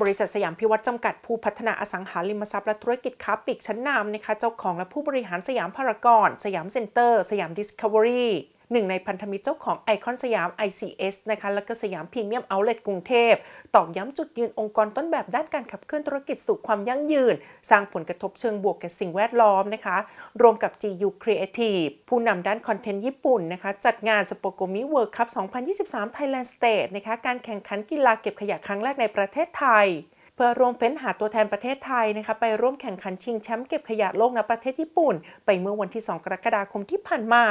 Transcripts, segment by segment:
บริษัทสยามพิวัตรจำกัดผู้พัฒนาอสังหาริมทรัพย์และธุรกิจค้าปลีกชั้นนำนะคะเจ้าของและผู้บริหารสยามพารากอน สยามเซ็นเตอร์ สยามดิสคัฟเวอรี่ หนึ่งในพันธมิตรเจ้าของไอคอนสยาม ICS นะคะและก็สยามพรีเมียมเอาท์เลทกรุงเทพตอกย้ำจุดยืนองค์กรต้นแบบด้านการขับเคลื่อนธุรกิจสู่ความยั่งยืน สร้างผลกระทบเชิงบวกแก่สิ่งแวดล้อมนะคะ รวมกับ GU Creative ผู้นำด้านคอนเทนต์ญี่ปุ่นนะคะ จัดงานสโปโกมิเวิร์คัพ2023 Thailand State นะคะการแข่งขันกีฬาเก็บขยะครั้งแรกในประเทศไทย เพื่อร่วมเฟ้นหาตัวแทนประเทศไทยนะคะไปร่วมแข่งขันชิงแชมป์เก็บขยะโลกณประเทศญี่ปุ่น ไปเมื่อวันที่ 2 กรกฎาคมที่ผ่านมา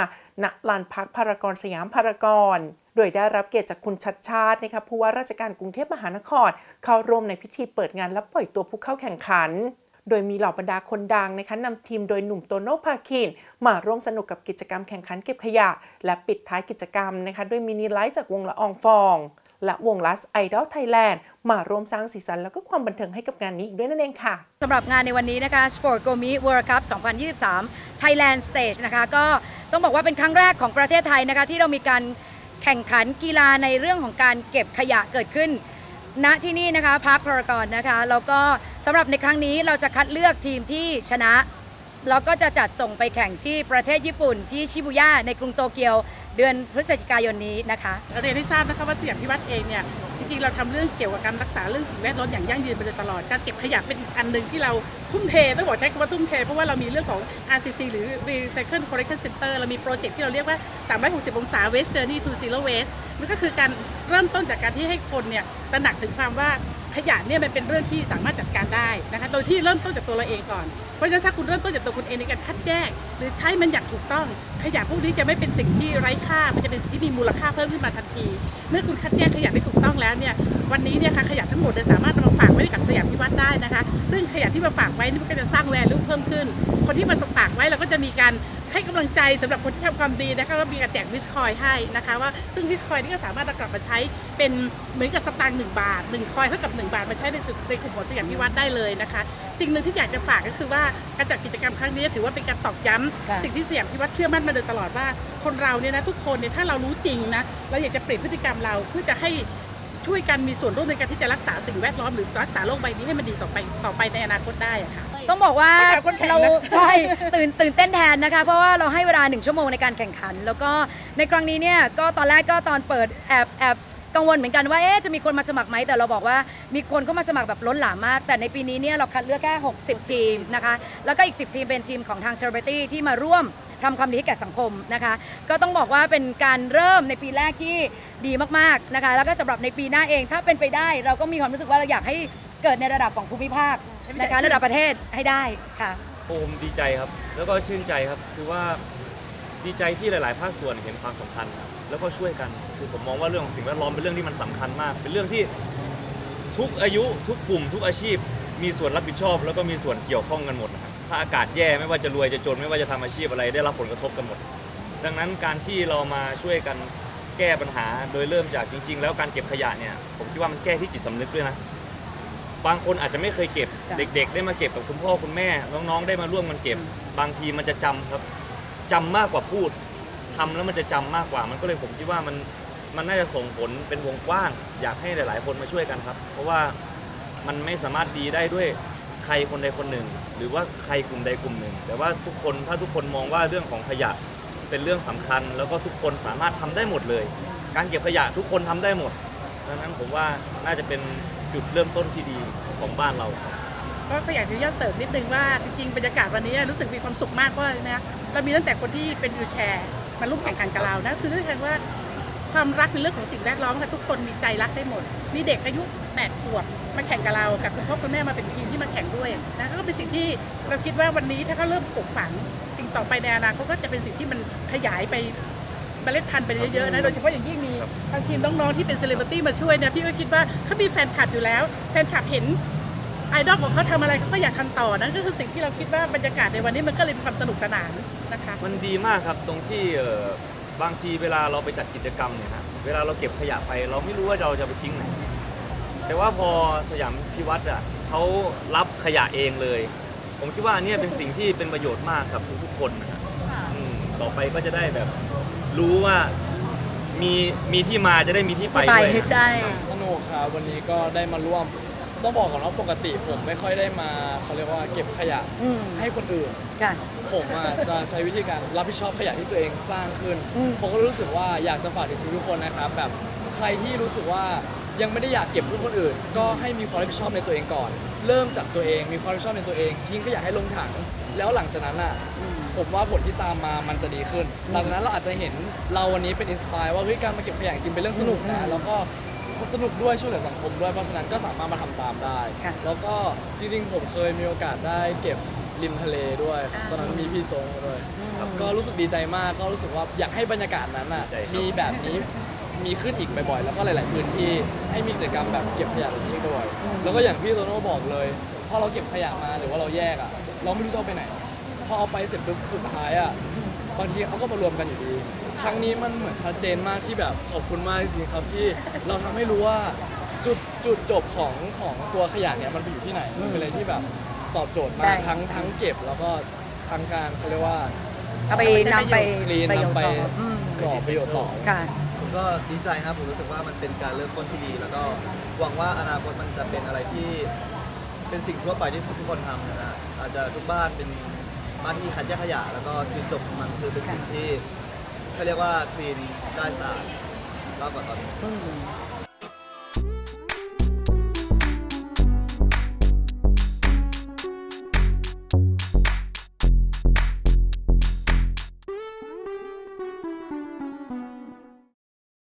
ณลานพักพารากอนสยามพารากอนโดยได้รับเกียรติจากคุณชัดชาตินะคะผู้ว่าราชการกรุงเทพมหานคร เข้าร่วมในพิธีเปิดงานและปล่อยตัวผู้เข้าแข่งขัน โดยมีเหล่าบรรดาคนดังนะคะนำทีมโดยหนุ่มโตโน่พาคิน มาร่วมสนุกกับกิจกรรมแข่งขันเก็บขยะ และปิดท้ายกิจกรรมนะคะด้วยมินิไลฟ์จากวงละอองฟอง และวง Last Idol Thailand มาร่วมสร้างสีสันแล้วก็ความบันเทิงให้กับงานนี้อีกด้วยนั่นเองค่ะสำหรับงานในวันนี้นะคะ Sport g o m i World Cup 2023 Thailand Stage นะคะก็ต้องบอกว่าเป็นครั้งแรกของประเทศไทยนะคะที่เรามีการแข่งขันกีฬาในเรื่องของการเก็บขยะเกิดขึ้น ณที่นี่นะคะพาร์คพารากอนนะคะแล้วก็สำหรับในครั้งนี้เราจะคัดเลือกทีมที่ชนะ แล้วก็จะจัดส่งไปแข่งที่ประเทศญี่ปุ่นที่ชิบุย่าในกรุงโตเกียวเดือนพฤศจิกายนนี้นะคะเรียนให้ทราบนะคะว่าสยามพิวัตรเองเนี่ยจริงๆเราทำเรื่องเกี่ยวกับการรักษาเรื่องสิ่งแวดล้อมอย่างยั่งยืนมาโดยตลอดการเก็บขยะเป็นอีกอันหนึ่งที่เราทุ่มเทต้องบอกใช้คำว่าทุ่มเท เพราะว่าเรามีเรื่องของ RCC หรือ Recycle Collection Center เรามีโปรเจกต์ที่เราเรียกว่า 360 องศา Waste Journey to Zero Waste มันก็คือการเริ่มต้นจากการที่ให้คนเนี่ยตระหนักถึงความว่า ขยะเนี่ยมันเป็นเรื่องที่สามารถจัดการได้นะคะ โดยที่เริ่มต้นจากตัวเราเองก่อน เพราะฉะนั้นถ้าคุณเริ่มต้นจากตัวคุณเองในการคัดแยกหรือใช้มันอย่างถูกต้อง ขยะพวกนี้จะไม่เป็นสิ่งที่ไร้ค่า มันจะเป็นสิ่งที่มีมูลค่าเพิ่มขึ้นมาทันที เมื่อคุณคัดแยกขยะได้ถูกต้องแล้วเนี่ยวันนี้เนี่ยค่ะขยะทั้งหมดเนี่ยสามารถนำมาฝากไว้กับสยามพิวัฒน์ได้นะคะ ซึ่งขยะที่มาฝากไว้นี่มันก็จะสร้างแวลูเพิ่มขึ้น คนที่มาสฝากไว้เราก็จะมีการ ให้กำลังใจสำหรับคนที่ทำความดีนะคะก็มีการแจกวิสคอยให้นะคะว่าซึ่งวิสคอยนี่ก็สามารถเอากลับมาใช้เป็นเหมือนกับสตางค์หนึ่งบาทหนึ่งคอยเท่ากับหนึ่งบาทมาใช้ในสุดในกลุ่มของสยามพิวัฒน์ได้เลยนะคะ สิ่งหนึ่งที่อยากจะฝากก็คือว่าการจัดกิจกรรมครั้งนี้ถือว่าเป็นการตอกย้ำค่ะสิ่งที่สยามพิวัฒน์เชื่อมั่นมาโดยตลอดว่า คนเราเนี่ยนะทุกคนเนี่ยถ้าเรารู้จริงนะเราอยากจะเปลี่ยนพฤติกรรมเราเพื่อจะให้ ช่วยกันมีส่วนร่วมในการที่จะรักษาสิ่งแวดล้อมหรือรักษาโลกใบนี้ให้มันดีต่อไปต่อไปในอนาคตได้อะค่ะ ต้องบอกว่าไม่ขายคนแข่งนะ เราใช่ตื่นตื่นเต้นแทนนะคะ เพราะว่าเราให้เวลาหนึ่งชั่วโมงในการแข่งขัน แล้วก็ในครั้งนี้เนี่ยก็ตอนแรกก็ตอนเปิดแอบแอบกังวลเหมือนกันว่าเอ๊ะจะมีคนมาสมัครไหมแต่เราบอกว่ามีคนเข้ามาสมัครแบบล้นหลามมาก แต่ในปีนี้เนี่ยเราคัดเลือกแค่ 60 ทีมนะคะ แล้วก็อีก 10 ทีมเป็นทีมของทาง Celebrity ที่มาร่วม ทำความดีให้แก่สังคมนะคะ ก็ต้องบอกว่าเป็นการเริ่มในปีแรกที่ดีมากๆนะคะ แล้วก็สำหรับในปีหน้าเองถ้าเป็นไปได้ เราก็มีความรู้สึกว่าเราอยากให้เกิดในระดับของภูมิภาคนะคะระดับประเทศให้ได้ค่ะโอมดีใจครับ แล้วก็ชื่นใจครับคือว่าดีใจที่หลาย ๆ ภาคส่วนเห็นความสำคัญครับแล้วก็ช่วยกันคือผมมองว่าเรื่องของสิ่งแวดล้อมเป็นเรื่องที่มันสำคัญมาก เป็นเรื่องที่ทุกอายุทุกกลุ่ม ทุกอาชีพ มีส่วนรับผิดชอบ แล้วก็มีส่วนเกี่ยวข้องกันหมด ถ้าอากาศแย่ไม่ว่าจะรวยจะจนไม่ว่าจะทำอาชีพอะไรได้รับผลกระทบกันหมด ดังนั้นการที่เรามาช่วยกันแก้ปัญหาโดยเริ่มจากจริง ๆ แล้วการเก็บขยะเนี่ยผมคิดว่ามันแก้ที่จิตสำนึกด้วยนะบางคนอาจจะไม่เคยเก็บจ้ะเด็ก ๆ ได้มาเก็บกับคุณพ่อคุณแม่ น้องๆได้มาร่วมกันเก็บ บางทีมันจะจำครับจำมากกว่าพูดทำแล้วมันจะจำมากกว่า มันก็เลยผมคิดว่ามันมันน่าจะส่งผลเป็นวงกว้าง อยากให้หลาย ๆ คนมาช่วยกันครับ เพราะว่ามันไม่สามารถดีได้ด้วย ใครคนใดคนหนึ่ง หรือว่าใครกลุ่มใดกลุ่มหนึ่ง แต่ว่าทุกคนถ้าทุกคนมองว่าเรื่องของขยะเป็นเรื่องสำคัญ แล้วก็ทุกคนสามารถทำได้หมดเลย การเก็บขยะทุกคนทำได้หมดดังนั้นผมว่าน่าจะเป็นจุดเริ่มต้นที่ดีของบ้านเราก็อยากจะย่อเสริมนิดนึงว่าจริงๆบรรยากาศวันนี้รู้สึกมีความสุขมากเพราะนะเรามีตั้งแต่คนที่เป็นวิวแชร์มาร่วมแข่งขันกับเรานะคือเรื่องว่า ความรักในเรื่องของสิ่งแวดล้อมค่ะทุกคนมีใจรักได้หมด มีเด็กอายุ8ขวบมาแข่งกับเรากับคุณพ่อคุณแม่มาเป็นทีมที่มาแข่งด้วยนะก็เป็นสิ่งที่เราคิดว่าวันนี้ถ้าเขาเริ่มปลูกฝัง สิ่งต่อไปในอนาคตก็จะเป็นสิ่งที่มันขยายไปเมล็ดพันธุ์ไปเยอะๆนะโดยเฉพาะอย่างยิ่งมีครับทางทีมน้องๆที่เป็นเซเลบริตี้มาช่วยเนี่ยพี่ก็คิดว่าเขามีแฟนคลับอยู่แล้ว แฟนคลับเห็นไอดอลของเขาทำอะไรเขาก็อยากทำต่อนั่นก็คือสิ่งที่เราคิดว่าบรรยากาศในวันนี้มันก็เลยมีความสนุกสนานนะคะมันดีมากครับตรงที่เอ่อ บางทีเวลาเราไปจัดกิจกรรมเนี่ยฮะเวลาเราเก็บขยะไป เราไม่รู้ว่าเราจะไปทิ้งไหน แต่ว่าพอสยามพิวัตรอะเขารับขยะเองเลย ผมคิดว่าอันเนี้ยเป็นสิ่งที่เป็นประโยชน์มากครับทุกๆคนนะครับอืมต่อไปก็จะได้แบบรู้ว่ามีมีที่มาจะได้มีที่ไปไปด้วยให้ใช่ สนุกครับวันนี้ก็ได้มาร่วม ต้องบอกก่อนว่าปกติผมไม่ค่อยได้มาเขาเรียกว่าเก็บขยะอืมให้คนอื่น ค่ะ ผมอะจะใช้วิธีการรับผิดชอบขยะที่ตัวเองสร้างขึ้น อืมผมก็รู้สึกว่าอยากจะฝากถึงทุกๆคนนะครับ แบบใครที่รู้สึกว่ายังไม่ได้อยากเก็บเพื่อคนอื่น ก็ให้มีความรับผิดชอบในตัวเองก่อน เริ่มจากตัวเองมีความรับผิดชอบในตัวเองทิ้งขยะให้ลงถัง แล้วหลังจากนั้นอะอืมผมว่าผลที่ตามมามันจะดีขึ้น หลังจากนั้นเราอาจจะเห็นเราวันนี้เป็นอินสปายว่าเฮ้ยการมาเก็บขยะจริงเป็นเรื่องสนุกนะอืมแล้วก็ สนุกด้วยช่วยเหลือสังคมด้วยเพราะฉะนั้นก็สามารถมาทำตามได้ ค่ะ แล้วก็จริงๆ ผมเคยมีโอกาสได้เก็บริมทะเลด้วย อ่า ตอนนั้นมีพี่โจงด้วย ครับ ก็รู้สึกดีใจมากก็รู้สึกว่าอยากให้บรรยากาศนั้นอะดีใจครับ มีแบบนี้มีขึ้นอีกบ่อยๆ แล้วก็หลาย ๆ พื้นที่ให้มีกิจกรรมแบบเก็บขยะแบบนี้ด้วยอืมแล้วก็อย่างพี่โตโน่บอกเลยพอเราเก็บขยะมาหรือว่าเราแยกอะเราไม่รู้จะเอาไปไหนพอเอาไปเสร็จปุ๊บสุดท้ายอะ บางทีเขาก็มารวมกันอยู่ดี ครั้งนี้มันเหมือนชัดเจนมากที่แบบขอบคุณมากจริงๆครับที่เราทำให้รู้ว่าจุดจุดจบของของตัวขยะเนี่ยมันไปอยู่ที่ไหนมันเป็นอะไรที่แบบตอบโจทย์ใช่มากทั้งใช่ ทั้งเก็บแล้วก็ทั้งการเขาเรียกว่า เอาไปนำไปคลีนประโยชนำน์ไปต่ออืมก่อประโยชน์ต่อ ค่ะ ผมก็ดีใจครับ ผมรู้สึกว่ามันเป็นการเริ่มต้นที่ดี แล้วก็หวังว่าอนาคตมันจะเป็นอะไรที่เป็นสิ่งทั่วไปที่ทุกคนทำนะฮะอาจจะทุกบ้านเป็น บ้านที่คัดแยกขยะ แล้วก็จุดจบของมันคือเป็นสิ่งที่เขาเรียกว่าคลีนได้สะอาดมากกว่าตอนนี้ อืม